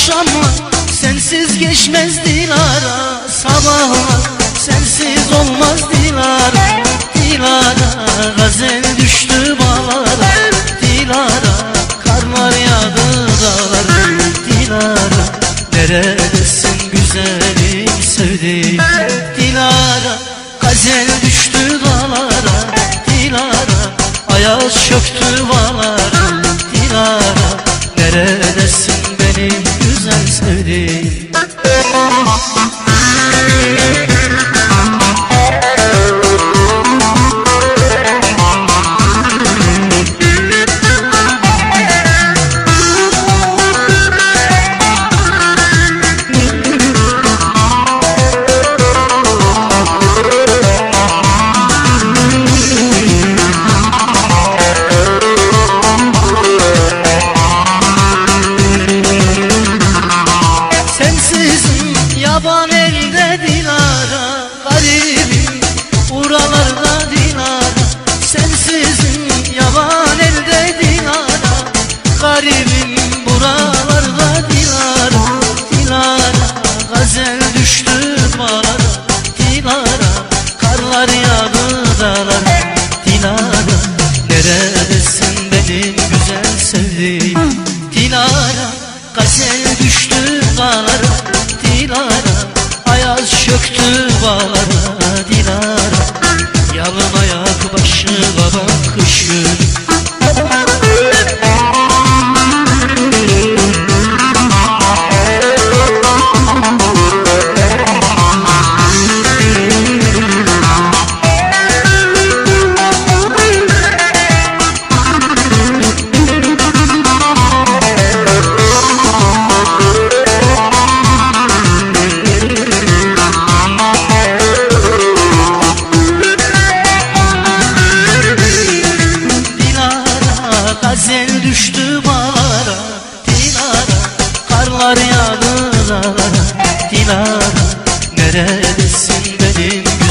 akşamı sensiz geçmez Dilara Sabahı sensiz olmaz Dilara Dilara. Bağlara Dilara yalın ayak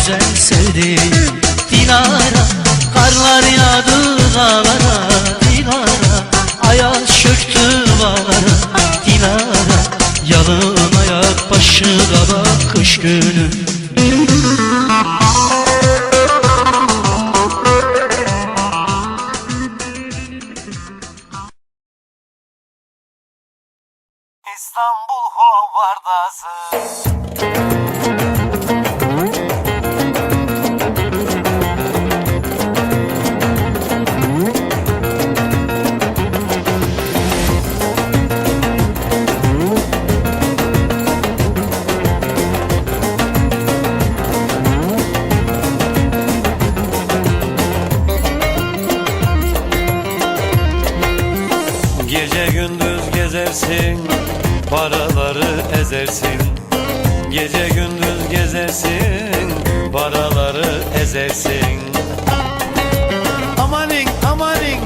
güzel sevdiğim Dilara karlar yağdı dağlara. Dilara ayaz çöktü bağlara. Dilara yalın ayak başı kaba kış günü. İstanbul Hovardası gezersin Paraları ezersin. Gece gündüz gezersin Paraları ezersin. Amanin amanin.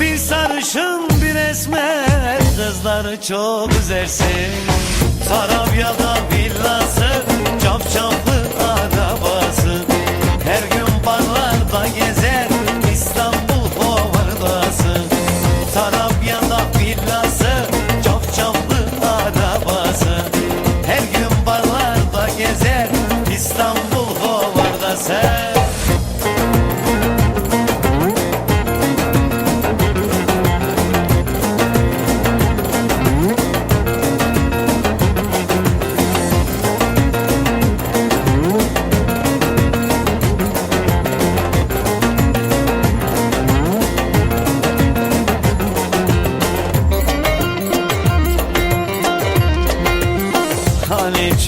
Bir sarışın bir esmer Kızları çok üzersin. Sarabya'da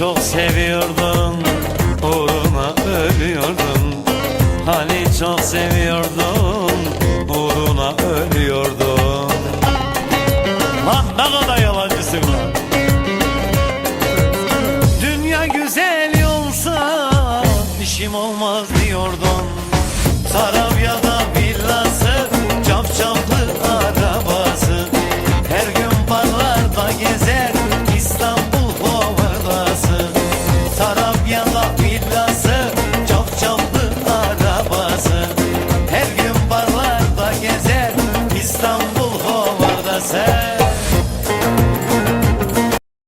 çok seviyordun Uğruna ölüyordun. Hani çok seviyordun Uğruna ölüyordun. Lan ne kadar yalancısın lan